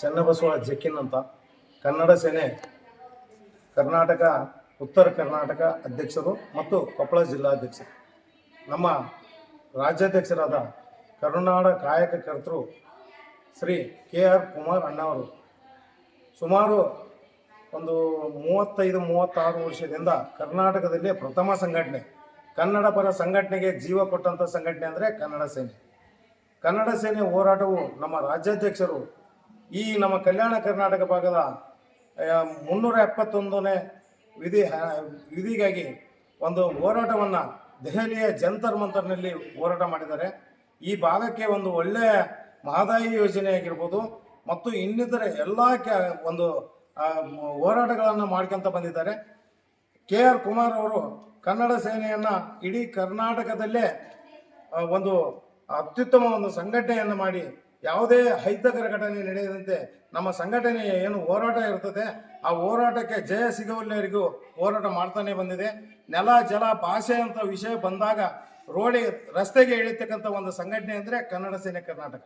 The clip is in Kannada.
ಚನ್ನಬಸವ ಜಕ್ಕಿನ್ ಅಂತ. ಕನ್ನಡ ಸೇನೆ, ಕರ್ನಾಟಕ, ಉತ್ತರ ಕರ್ನಾಟಕ ಅಧ್ಯಕ್ಷರು ಮತ್ತು ಕೊಪ್ಪಳ ಜಿಲ್ಲಾಧ್ಯಕ್ಷರು. ನಮ್ಮ ರಾಜ್ಯಾಧ್ಯಕ್ಷರಾದ ಕರುನಾಡ ಕಾಯಕ ಕರ್ತೃ ಶ್ರೀ ಕೆ ಆರ್ ಕುಮಾರ್ ಅಣ್ಣವರು. ಸುಮಾರು ಒಂದು ಮೂವತ್ತೈದು, ಮೂವತ್ತಾರು ವರ್ಷದಿಂದ ಕರ್ನಾಟಕದಲ್ಲಿ ಪ್ರಥಮ ಸಂಘಟನೆ. ಕನ್ನಡ ಪರ ಸಂಘಟನೆಗೆ ಜೀವ ಕೊಟ್ಟಂಥ ಸಂಘಟನೆ ಅಂದರೆ ಕನ್ನಡ ಸೇನೆ. ಕನ್ನಡ ಸೇನೆ ಹೋರಾಟವು ನಮ್ಮ ರಾಜ್ಯಾಧ್ಯಕ್ಷರು ಈ ನಮ್ಮ ಕಲ್ಯಾಣ ಕರ್ನಾಟಕ ಭಾಗದ ಮುನ್ನೂರ ಎಪ್ಪತ್ತೊಂದನೇ ವಿಧಿ ವಿಧಿಗಾಗಿ ಒಂದು ಹೋರಾಟವನ್ನು ದೆಹಲಿಯ ಜಂತರ್ ಮಂತರ್ನಲ್ಲಿ ಹೋರಾಟ ಮಾಡಿದ್ದಾರೆ. ಈ ಭಾಗಕ್ಕೆ ಒಂದು ಒಳ್ಳೆಯ ಮಹದಾಯಿ ಯೋಜನೆ ಆಗಿರ್ಬೋದು ಮತ್ತು ಇನ್ನಿತರ ಎಲ್ಲ ಒಂದು ಹೋರಾಟಗಳನ್ನು ಮಾಡ್ಕೊಂತ ಬಂದಿದ್ದಾರೆ. ಕೆ ಆರ್ ಕುಮಾರ್ ಅವರು ಕನ್ನಡ ಸೇನೆಯನ್ನು ಇಡೀ ಕರ್ನಾಟಕದಲ್ಲೇ ಒಂದು ಅತ್ಯುತ್ತಮ ಒಂದು ಸಂಘಟನೆಯನ್ನು ಮಾಡಿ ಯಾವುದೇ ಅಹಿತಕರ ಘಟನೆ ನಡೆಯದಂತೆ ನಮ್ಮ ಸಂಘಟನೆಯ ಏನು ಹೋರಾಟ ಇರ್ತದೆ, ಆ ಹೋರಾಟಕ್ಕೆ ಜಯ ಸಿಗುವವರೆಗೂ ಹೋರಾಟ ಮಾಡ್ತಾನೆ ಬಂದಿದೆ. ನೆಲ, ಜಲ, ಭಾಷೆ ಅಂತ ವಿಷಯ ಬಂದಾಗ ರೋಡಿ ರಸ್ತೆಗೆ ಇಳಿತಕ್ಕಂಥ ಒಂದು ಸಂಘಟನೆ ಅಂದರೆ ಕನ್ನಡ ಸೇನೆ ಕರ್ನಾಟಕ.